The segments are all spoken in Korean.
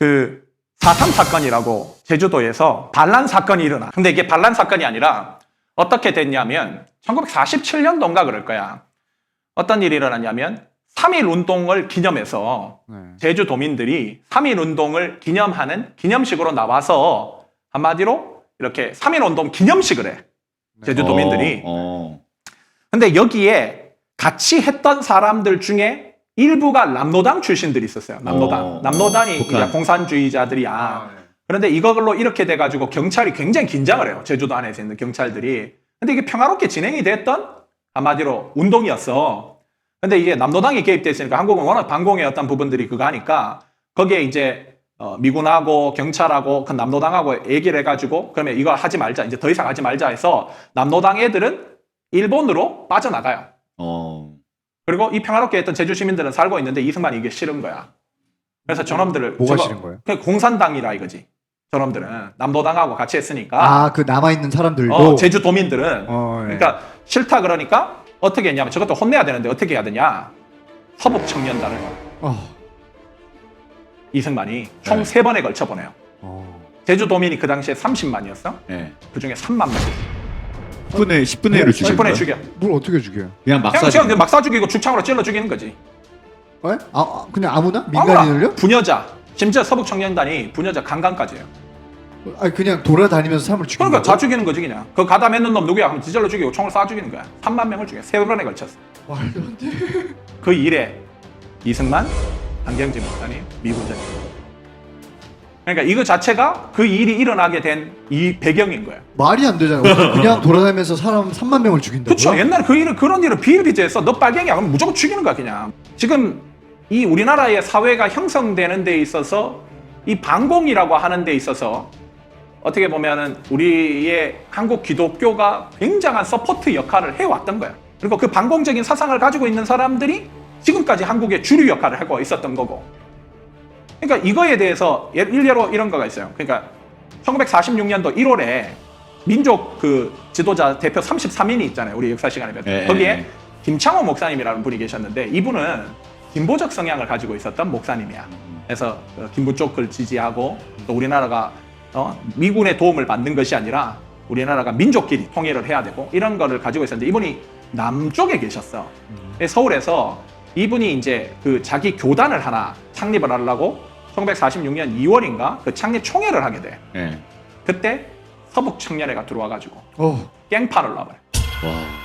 그4.3 사건이라고 제주도에서 반란 사건이 일어나. 근데 이게 반란 사건이 아니라 어떻게 됐냐면 1947년도인가 그럴 거야. 어떤 일이 일어났냐면 3.1 운동을 기념해서 네. 제주도민들이 3.1 운동을 기념하는 기념식으로 나와서 한마디로 이렇게 3.1 운동 기념식을 해. 제주도민들이. 어, 어. 근데 여기에 같이 했던 사람들 중에 일부가 남노당 출신들이 있었어요. 남노당. 어, 남노당이 북한. 이제 공산주의자들이야. 그런데 이걸로 이렇게 돼가지고 경찰이 굉장히 긴장을 해요. 제주도 안에서 있는 경찰들이. 근데 이게 평화롭게 진행이 됐던 한마디로 운동이었어. 근데 이게 남노당이 개입됐으니까 한국은 워낙 반공의 어떤 부분들이 그거 하니까 거기에 이제 어, 미군하고 경찰하고 그 남노당하고 얘기를 해가지고 그러면 이거 하지 말자. 이제 더 이상 하지 말자 해서 남노당 애들은 일본으로 빠져나가요. 어. 그리고 이 평화롭게 했던 제주 시민들은 살고 있는데 이승만이 이게 싫은 거야. 그래서 저놈들을 뭐가 저거- 싫은 거예요? 그냥 공산당이라 이거지. 저놈들은 남노당하고 같이 했으니까 아, 그 남아 있는 사람들도. 어, 제주 도민들은 어, 예. 그러니까 싫다 그러니까 어떻게 했냐면 저것도 혼내야 되는데 어떻게 해야 되냐? 서북 청년단을 어, 이승만이 총 네. 세 번에 걸쳐 보내요. 어. 제주 도민이 그 당시에 30만이었어. 예. 그 중에 3만 명. 10분의 10분의 1을 죽인 10분에 거예요? 죽여. 뭘 어떻게 죽여요? 그냥 막 그냥 쏴. 지금 막쏴 죽이고 죽창으로 찔러 죽이는 거지. 에? 아, 아, 그냥 아무나? 민간인을요? 아무나 부녀자. 심지어 서북 청년단이 부녀자 강간까지예요. 아니 그냥 돌아다니면서 사람을 죽이는 그러니까 다? 죽이는 거지 그냥. 그 가담 했는 놈 누구야? 하면 지절로 죽이고 총을 쏴 죽이는 거야. 3만 명을 죽여. 세 번에 걸쳤어. 말도 안 돼. 그 일에 이승만, 안경진 목사님, 미군장. 그러니까 이거 자체가 그 일이 일어나게 된 이 배경인 거예요. 말이 안 되잖아요. 그냥 돌아다니면서 사람 3만 명을 죽인다고요? 그렇죠. 옛날에 그 일을 그런 일을 비일비재해서 너 빨갱이야 그럼 무조건 죽이는 거야 그냥. 지금 이 우리나라의 사회가 형성되는 데 있어서 이 반공이라고 하는 데 있어서 어떻게 보면은 우리의 한국 기독교가 굉장한 서포트 역할을 해왔던 거야. 그리고 그 반공적인 사상을 가지고 있는 사람들이 지금까지 한국의 주류 역할을 하고 있었던 거고. 그러니까 이거에 대해서 예- 일례로 이런 거가 있어요. 그러니까 1946년도 1월에 민족 그 지도자 대표 33인이 있잖아요. 우리 역사 시간에 몇 예, 거기에 예, 예. 김창호 목사님이라는 분이 계셨는데 이분은 진보적 성향을 가지고 있었던 목사님이야. 그래서 어, 김부 쪽을 지지하고 또 우리나라가 어, 미군의 도움을 받는 것이 아니라 우리나라가 민족끼리 통일을 해야 되고 이런 거를 가지고 있었는데 이분이 남쪽에 계셨어. 서울에서 이분이 이제 그 자기 교단을 하나 창립을 하려고 1946년 2월인가 그 창립 총회를 하게 돼. 예. 그때 서북 청년회가 들어와가지고 어, 깽판을 놔버려. 와.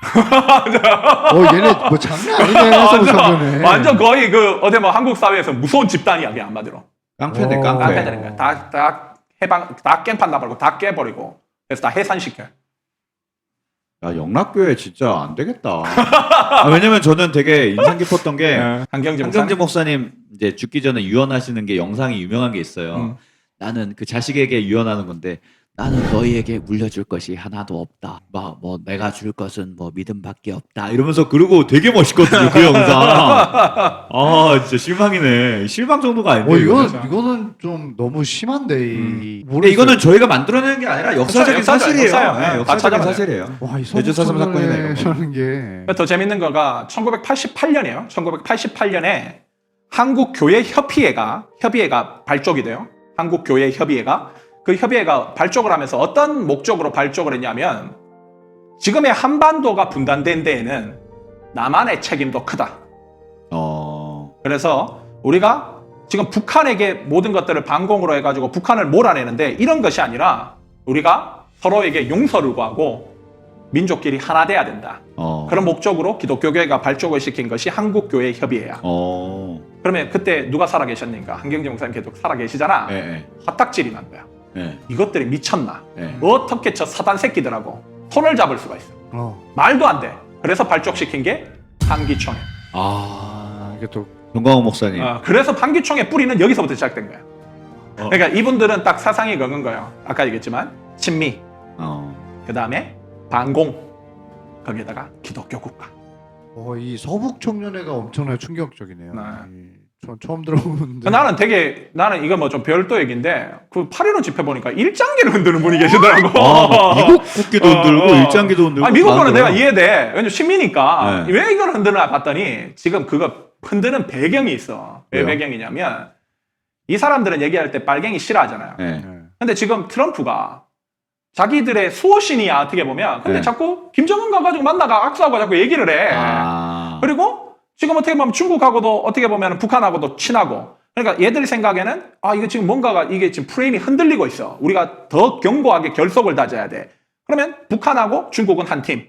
어 얘네 뭐 장난 아니네. 완전, 서북청년회. 완전 거의 그 어디 뭐 한국 사회에서 무서운 집단이야 그냥 한마디로. 깡패네 어. 깡패. 깡패 되는 거야. 다, 다 해방, 다 깽판 나버리고 다 깨버리고 그래서 다 해산시켜. 야 영락교회 진짜 안 되겠다. 아, 왜냐면 저는 되게 인상 깊었던 게 한경재 한경재 목사님. 이제 죽기 전에 유언하시는 게 영상이 유명한 게 있어요. 음. 나는 그 자식에게 유언하는 건데 나는 너희에게 물려줄 것이 하나도 없다. 막 뭐 내가 줄 것은 뭐 믿음밖에 없다. 이러면서 그러고 되게 멋있거든요 그 영상. 아 진짜 실망이네. 실망 정도가 아닌데. 어 이거는. 이건 이거는 좀 너무 심한데 이 음. 근데 이거는 저희가 만들어내는 게 아니라 역사적인 역사죠, 사실이에요. 역사예요. 네, 다 역사적인 찾아봐요. 사실이에요. 와이 제주 사삼 사건이네, 이거. 서북청년회라는 게 더 재밌는 거가 1988년이에요. 1988년에 한국교회협의회가 협의회가 발족이 돼요. 한국교회협의회가 그 협의회가 발족을 하면서 어떤 목적으로 발족을 했냐면 지금의 한반도가 분단된 데에는 남한의 책임도 크다. 어. 그래서 우리가 지금 북한에게 모든 것들을 반공으로 해가지고 북한을 몰아내는데 이런 것이 아니라 우리가 서로에게 용서를 구하고 민족끼리 하나 돼야 된다. 어. 그런 목적으로 기독교교회가 발족을 시킨 것이 한국교회 협의회야. 어. 그러면 그때 누가 살아 계셨는가? 한경재 목사님 계속 살아 계시잖아. 예, 예. 화딱질이 난 거야. 예. 이것들이 미쳤나? 예. 어떻게 저 사단 새끼들하고 손을 잡을 수가 있어? 어. 말도 안 돼. 그래서 발족시킨 게 판기총회. 아. 아 이게 또 정광호 목사님. 어, 그래서 판기총회 뿌리는 여기서부터 시작된 거야. 어. 그러니까 이분들은 딱 사상이 그건 거예요. 아까 얘기했지만 친미, 어. 그 다음에 반공, 거기에다가 기독교 국가. 어, 이 서북 청년회가 엄청나게 충격적이네요. 네. 이, 전 처음 들어보는데 나는 되게 나는 이거 뭐 좀 별도 얘기인데 그8.15 집회 보니까 일장기를 흔드는 분이 계시더라고. 아, 뭐 미국 국기도 흔들고 어, 어. 일장기도 흔들고. 아, 미국 다 거는 내가. 이해돼. 왜냐면 시민이니까 네. 왜 이걸 흔드나 봤더니 지금 그거 흔드는 배경이 있어. 왜 왜요? 배경이냐면 이 사람들은 얘기할 때 빨갱이 싫어하잖아요. 네. 네. 근데 지금 트럼프가 자기들의 수호신이야 어떻게 보면 근데 네. 자꾸 김정은 가가지고 만나가 악수하고 자꾸 얘기를 해 아. 그리고 지금 어떻게 보면 중국하고도 어떻게 보면 북한하고도 친하고. 그러니까 얘들 생각에는 아 이거 지금 뭔가가 이게 지금 프레임이 흔들리고 있어. 우리가 더 견고하게 결속을 다져야 돼. 그러면 북한하고 중국은 한 팀.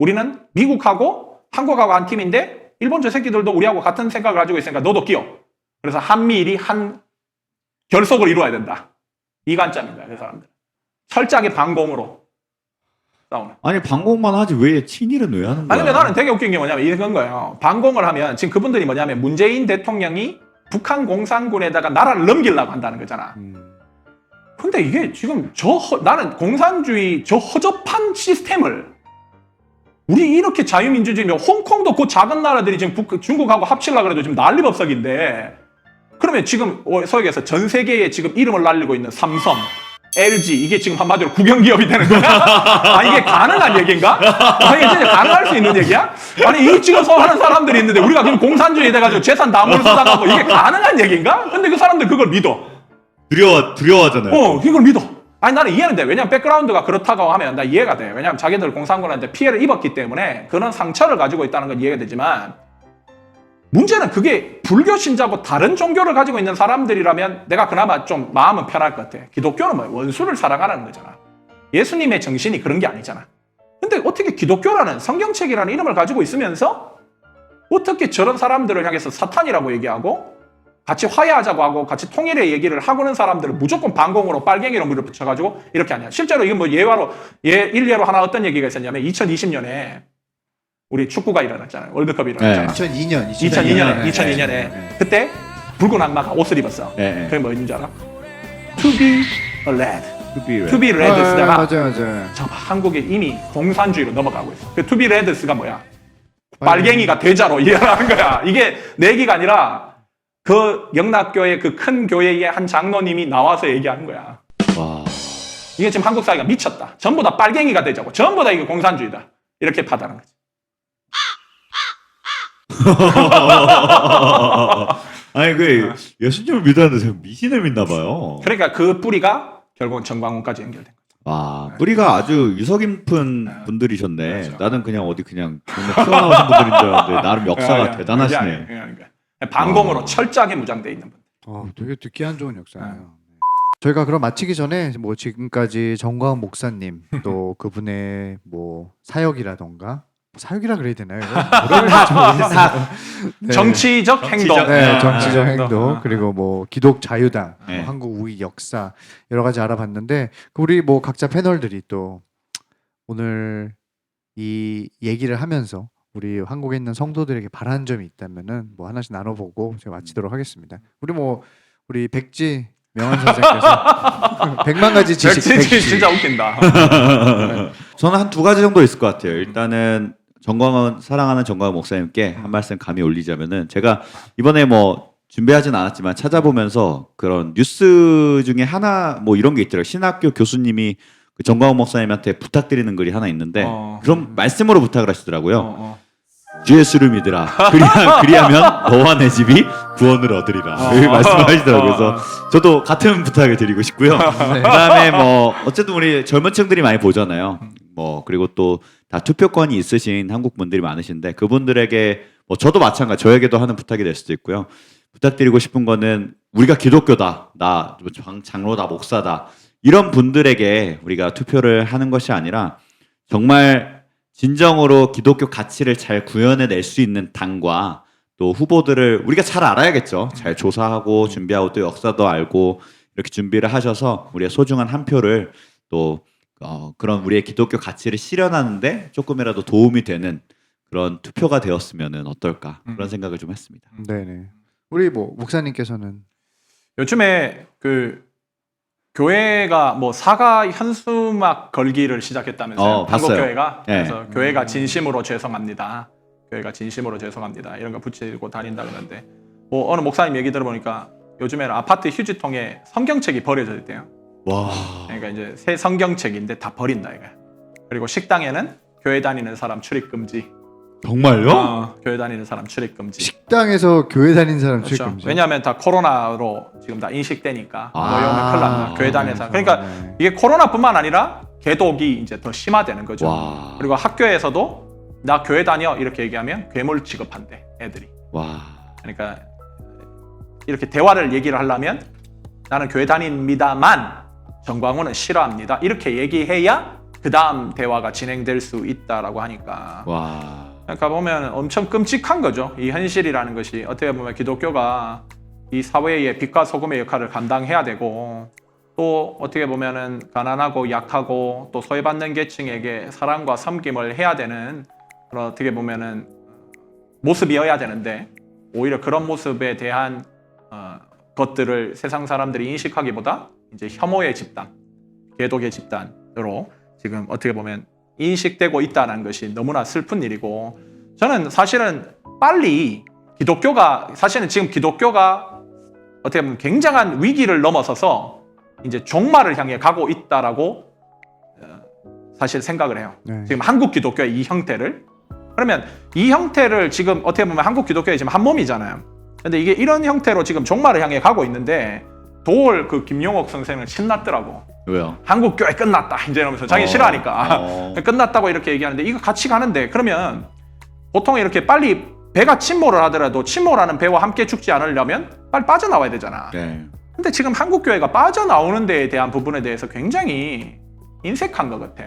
우리는 미국하고 한국하고 한 팀인데 일본 저 새끼들도 우리하고 같은 생각을 가지고 있으니까 너도 끼어. 그래서 한미일이 한 결속을 이루어야 된다. 이 관점입니다 그 사람들. 철저하게 반공으로 싸우는 아니 방공만 하지 왜 친일은 왜 하는 거야? 아니, 근데 나는 되게 웃긴 게 뭐냐면 이런 거예요. 반공을 하면 지금 그분들이 뭐냐면 문재인 대통령이 북한 공산군에다가 나라를 넘기려고 한다는 거잖아. 음. 근데 이게 지금 저 허- 나는 공산주의 저 허접한 시스템을 우리 이렇게 자유민주주의면 홍콩도 그 작은 나라들이 지금 북, 중국하고 합치려고 그래도 지금 난리법석인데 그러면 지금 어, 소위 얘기해서 전 세계에 지금 이름을 날리고 있는 삼성, LG 이게 지금 한마디로 국영기업이 되는 거야? 아 이게 가능한 얘기인가? 아 이게 진짜 가능할 수 있는 얘기야? 아니 이 찍어서 하는 사람들이 있는데 우리가 지금 공산주의 돼가지고 재산 다 몰수당하고 이게 가능한 얘기인가? 근데 그 사람들 그걸 믿어. 두려워 두려워하잖아요. 어, 이걸 믿어. 아니 나는 이해는 돼. 왜냐면 백그라운드가 그렇다고 하면 나 이해가 돼. 왜냐면 자기들 공산군한테 피해를 입었기 때문에 그런 상처를 가지고 있다는 건 이해가 되지만 문제는 그게 불교 신자고 다른 종교를 가지고 있는 사람들이라면 내가 그나마 좀 마음은 편할 것 같아. 기독교는 뭐 원수를 사랑하는 거잖아. 예수님의 정신이 그런 게 아니잖아. 근데 어떻게 기독교라는 성경책이라는 이름을 가지고 있으면서 어떻게 저런 사람들을 향해서 사탄이라고 얘기하고 같이 화해하자고 하고 같이 통일의 얘기를 하고는 사람들을 무조건 반공으로 빨갱이로 밀어붙여가지고 이렇게 하냐. 실제로 이건 뭐 예화로, 예, 일례로 하나 어떤 얘기가 있었냐면 2020년에 우리 축구가 일어났잖아요. 월드컵이 일어났잖아. 2002년, 2002년에, 네. 2002년에. 네. 그때 붉은 악마가 옷을 입었어. 네, 네. 그게 뭐였는지 알아? To be a red. To be To be red 아, 쓰다가 맞아요, 맞아요. 저 한국이 이미 공산주의로 넘어가고 있어. 그 To be red스가 뭐야? 빨갱이가 대자로 이해하는 거야. 이게 내 얘기가 아니라 그 영락교의 그큰 교회의 한 장로님이 나와서 얘기하는 거야. 와. 이게 지금 한국 사회가 미쳤다. 전부 다 빨갱이가 되자고. 전부 다 이게 공산주의다. 이렇게 파다는 거지. 아니 그 예수님을 믿었는데 제가 미신을 믿나 봐요. 그러니까 그 뿌리가 결국은 정광훈까지 연결된 거야. 와 뿌리가 아주 유서 깊은 분들이셨네. 그렇죠. 나는 그냥 어디 그냥 동네 튀어나오신 분들인 줄 알았는데 나름 역사가 야, 야, 대단하시네. 그게 아니에요. 반공으로 와. 철저하게 무장돼 있는 분. 어, 되게 듣기 안 좋은 역사예요. 네. 저희가 그럼 마치기 전에 뭐 지금까지 정광훈 목사님 또 그분의 뭐 사역이라던가 사역이라 그래야 되나요? 모르겠어요. 네. 정치적 행동. 정치적- 네, 아, 정치적 아, 행동 아. 그리고 뭐 기독 자유당, 네. 뭐 한국 우익 역사 여러 가지 알아봤는데 그 우리 뭐 각자 패널들이 또 오늘 이 얘기를 하면서 우리 한국에 있는 성도들에게 바라는 점이 있다면은 뭐 하나씩 나눠보고 제가 마치도록 하겠습니다. 우리 뭐 우리 백지 명한 선생께서 백만 가지 지식 백지 백지 진짜 웃긴다. 저는 한 두 가지 정도 있을 것 같아요. 일단은 정광훈 사랑하는 정광훈 목사님께 한 말씀 감히 올리자면은 제가 이번에 뭐 준비하진 않았지만 찾아보면서 그런 뉴스 중에 하나 뭐 이런 게 있더라고요. 신학교 교수님이 그 정광훈 목사님한테 부탁드리는 글이 하나 있는데 어. 그런 말씀으로 부탁을 하시더라고요. 어, 어. 주 예수를 믿으라. 그리하, 그리하면 너와 내 집이 구원을 얻으리라. 어. 이렇게 말씀하시더라고요. 어. 그래서 저도 같은 부탁을 드리고 싶고요. 그다음에 뭐 어쨌든 우리 젊은 층들이 많이 보잖아요. 뭐 그리고 또 다 투표권이 있으신 한국 분들이 많으신데 그분들에게 뭐 저도 마찬가지 저에게도 하는 부탁이 될 수도 있고요. 부탁드리고 싶은 거는 우리가 기독교다, 나 장- 장로다, 목사다 이런 분들에게 우리가 투표를 하는 것이 아니라 정말 진정으로 기독교 가치를 잘 구현해낼 수 있는 당과 또 후보들을 우리가 잘 알아야겠죠. 잘 조사하고 준비하고 또 역사도 알고 이렇게 준비를 하셔서 우리의 소중한 한 표를 또 어, 그런 우리의 기독교 가치를 실현하는데 조금이라도 도움이 되는 그런 투표가 되었으면 어떨까 그런 생각을 좀 했습니다. 네네. 우리 뭐 목사님께서는 요즘에 그 교회가 뭐 사과 현수막 걸기를 시작했다면서요. 어, 한국 봤어요. 교회가 네. 그래서 교회가 진심으로 죄송합니다. 교회가 진심으로 죄송합니다. 이런 거 붙이고 다닌다 그러는데 뭐 어느 목사님 얘기 들어보니까 요즘에는 아파트 휴지통에 성경책이 버려져 있대요. 와, 그러니까 이제 새 성경책인데 다 버린다 이거. 그리고 식당에는 교회 다니는 사람 출입 금지. 정말요? 어, 교회 다니는 사람 출입 금지. 식당에서 교회 다니는 사람 그렇죠. 출금지. 왜냐하면 다 코로나로 지금 다 인식되니까 아. 모여오면 큰일 납니다. 교회 다니는 사람. 그러니까 네. 이게 코로나뿐만 아니라 개독이 이제 더 심화되는 거죠. 와. 그리고 학교에서도 나 교회 다녀 이렇게 얘기하면 괴물 취급한대 애들이. 와. 그러니까 이렇게 대화를 얘기를 하려면 나는 교회 다닙니다만 정광훈은 싫어합니다. 이렇게 얘기해야 그 다음 대화가 진행될 수 있다라고 하니까. 와. 그러니까 보면 엄청 끔찍한 거죠. 이 현실이라는 것이 어떻게 보면 기독교가 이 사회의 빛과 소금의 역할을 감당해야 되고 또 어떻게 보면은 가난하고 약하고 또 소외받는 계층에게 사랑과 섬김을 해야 되는 그런 어떻게 보면은 모습이어야 되는데 오히려 그런 모습에 대한 어, 것들을 세상 사람들이 인식하기보다 이제 혐오의 집단, 개독의 집단으로 지금 어떻게 보면 인식되고 있다는 것이 너무나 슬픈 일이고 저는 사실은 빨리 기독교가 사실은 지금 기독교가 어떻게 보면 굉장한 위기를 넘어서서 이제 종말을 향해 가고 있다라고 어, 사실 생각을 해요. 네. 지금 한국 기독교의 이 형태를 그러면 이 형태를 지금 어떻게 보면 한국 기독교의 지금 한 몸이잖아요. 근데 이게 이런 형태로 지금 종말을 향해 가고 있는데 도올 그 김용옥 선생은 신났더라고. 왜요? 한국 교회 끝났다 이제 이러면서 자기 어. 싫어하니까 어. 끝났다고 이렇게 얘기하는데 이거 같이 가는데 그러면 보통 이렇게 빨리 배가 침몰을 하더라도 침몰하는 배와 함께 죽지 않으려면 빨리 빠져나와야 되잖아. 네. 근데 지금 한국 교회가 빠져나오는 데에 대한 부분에 대해서 굉장히 인색한 것 같아.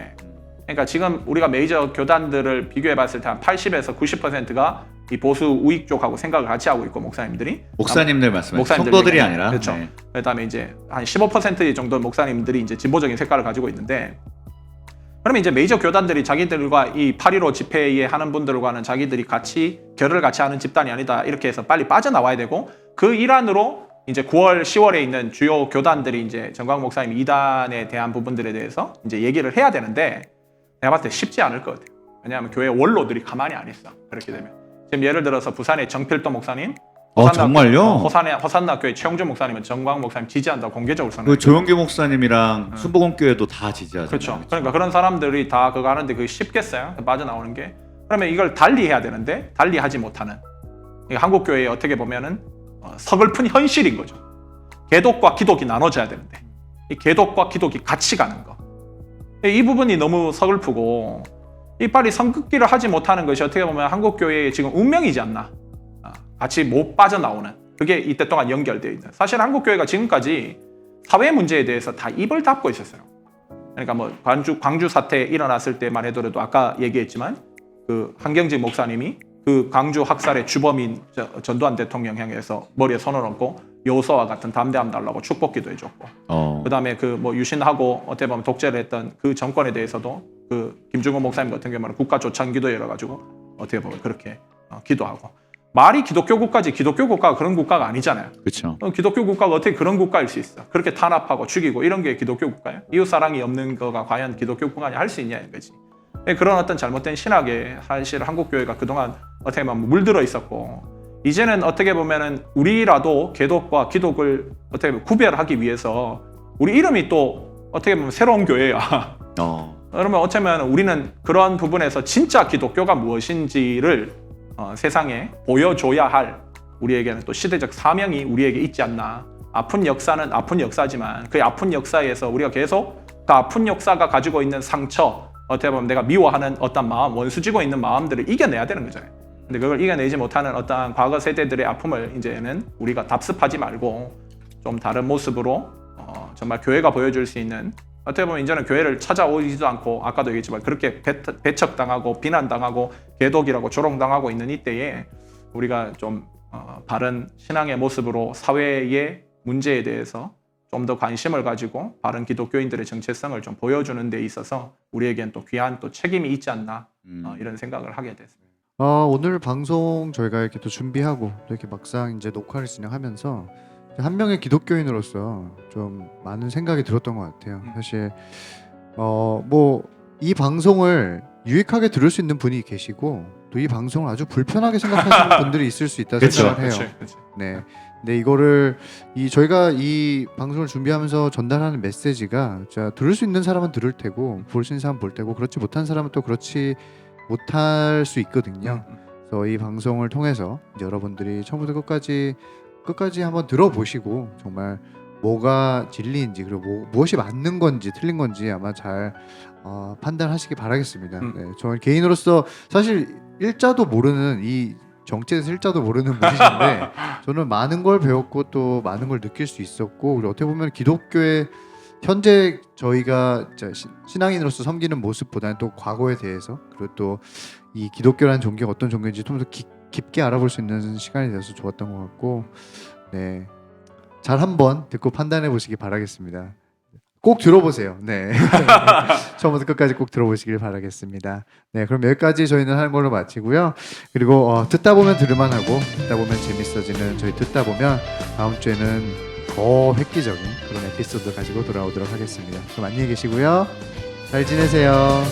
그러니까 지금 우리가 메이저 교단들을 비교해 봤을 때 한 80에서 90%가 이 보수 우익 쪽하고 생각을 같이 하고 있고 목사님들이 목사님들 말씀하세요. 목사님들 성도들이 아니라. 그렇죠. 네. 그다음에 이제 한 15% 정도 목사님들이 이제 진보적인 색깔을 가지고 있는데 그러면 이제 메이저 교단들이 자기들과 이 8.15 집회에 하는 분들과는 자기들이 같이 결을 같이 하는 집단이 아니다 이렇게 해서 빨리 빠져나와야 되고 그 일환으로 이제 9월 10월에 있는 주요 교단들이 이제 정광 목사님 이단에 대한 부분들에 대해서 이제 얘기를 해야 되는데 내가 봤을 때 쉽지 않을 것 같아요. 왜냐하면 교회 원로들이 가만히 안 있어. 그렇게 되면 지금 예를 들어서 부산의 정필도 목사님 어, 정말요? 어, 호산의 호산나 교회 최영준 목사님은 정광 목사님 지지한다고 공개적으로 선언. 그 조영기 목사님이랑 순복음교회도 다 지지하잖아요. 그렇죠. 그러니까 그런 사람들이 다 그거 하는데 그게 쉽겠어요? 빠져 나오는 게. 그러면 이걸 달리 해야 되는데 달리 하지 못하는. 한국 교회에 어떻게 보면은 어, 서글픈 현실인 거죠. 개독과 기독이 나눠져야 되는데 이 개독과 기독이 같이 가는 거. 이 부분이 너무 서글프고 이 빨리 선긋기를 하지 못하는 것이 어떻게 보면 한국 교회의 지금 운명이지 않나. 아, 같이 못 빠져나오는 그게 이때 동안 연결되어 있는. 사실 한국 교회가 지금까지 사회 문제에 대해서 다 입을 닫고 있었어요. 그러니까 뭐 광주 광주 사태 일어났을 때만 해도라도 아까 얘기했지만 그 한경직 목사님이 그 광주 학살의 주범인 저- 전두환 대통령 향해서 머리에 손을 얹고 여호수아와 같은 담대함 달라고 축복기도 해줬고 어. 그다음에 그 뭐 유신하고 어떻게 보면 독재를 했던 그 정권에 대해서도 그 김중훈 목사님 같은 경우는 국가 조창기도 열어가지고 어떻게 보면 그렇게 어, 기도하고 말이 기독교 국가지 기독교 국가가 그런 국가가 아니잖아요. 그렇죠. 어, 기독교 국가가 어떻게 그런 국가일 수 있어? 그렇게 탄압하고 죽이고 이런 게 기독교 국가예요? 이웃 사랑이 없는 거가 과연 기독교 국가냐 할 수 있냐 이거지. 예, 그런 어떤 잘못된 신학에 사실 한국 교회가 그동안 어떻게 보면 물들어 있었고 이제는 어떻게 보면은 우리라도 개독과 기독을 어떻게 보면 구별하기 위해서 우리 이름이 또 어떻게 보면 새로운 교회야. 어. 그러면 어쩌면 우리는 그런 부분에서 진짜 기독교가 무엇인지를 어, 세상에 보여줘야 할 우리에게는 또 시대적 사명이 우리에게 있지 않나. 아픈 역사는 아픈 역사지만 그 아픈 역사에서 우리가 계속 그 아픈 역사가 가지고 있는 상처, 어떻게 보면 내가 미워하는 어떤 마음, 원수지고 있는 마음들을 이겨내야 되는 거잖아요. 근데 그걸 이겨내지 못하는 어떠한 과거 세대들의 아픔을 이제는 우리가 답습하지 말고 좀 다른 모습으로 어, 정말 교회가 보여줄 수 있는 어떻게 보면 이제는 교회를 찾아오지도 않고 아까도 얘기했지만 그렇게 배, 배척당하고 비난당하고 개독이라고 조롱당하고 있는 이때에 우리가 좀 어, 바른 신앙의 모습으로 사회의 문제에 대해서 좀 더 관심을 가지고 바른 기독교인들의 정체성을 좀 보여주는 데 있어서 우리에겐 또 귀한 또 책임이 있지 않나 음. 어, 이런 생각을 하게 됐습니다. 어, 오늘 방송 저희가 이렇게 또 준비하고 또 이렇게 막상 이제 녹화를 진행하면서 한 명의 기독교인으로서 좀 많은 생각이 들었던 것 같아요. 음. 사실 어 뭐 이 방송을 유익하게 들을 수 있는 분이 계시고 또 이 방송을 아주 불편하게 생각하시는 분들이 있을 수 있다 그쵸. 생각을 해요. 그치. 네. 근데 이거를 이 저희가 이 방송을 준비하면서 전달하는 메시지가 자 들을 수 있는 사람은 들을 테고 볼 수 있는 사람은 볼 테고 그렇지 못한 사람은 또 그렇지 못할 수 있거든요. 음. 그래서 이 방송을 통해서 여러분들이 처음부터 끝까지 끝까지 한번 들어보시고 정말 뭐가 진리인지 그리고 뭐, 무엇이 맞는 건지 틀린 건지 아마 잘 어, 판단하시기 바라겠습니다. 음. 네, 저 개인으로서 사실 일자도 모르는 이 정치에서 일자도 모르는 분이신데 저는 많은 걸 배웠고 또 많은 걸 느낄 수 있었고 그리고 어떻게 보면 기독교의 현재 저희가 신앙인으로서 섬기는 모습보다는 또 과거에 대해서 그리고 또 이 기독교라는 종교가 어떤 종교인지 좀 더 깊게 알아볼 수 있는 시간이 돼서 좋았던 것 같고 네. 잘 한번 듣고 판단해 보시기 바라겠습니다. 꼭 들어보세요. 네. 처음부터 끝까지 꼭 들어보시길 바라겠습니다. 네, 그럼 여기까지 저희는 하는 걸로 마치고요. 그리고 어, 듣다 보면 들을만하고 듣다 보면 재밌어지는 저희 듣다 보면 다음 주에는 더 획기적인 그런 에피소드 가지고 돌아오도록 하겠습니다. 그럼 안녕히 계시고요. 잘 지내세요.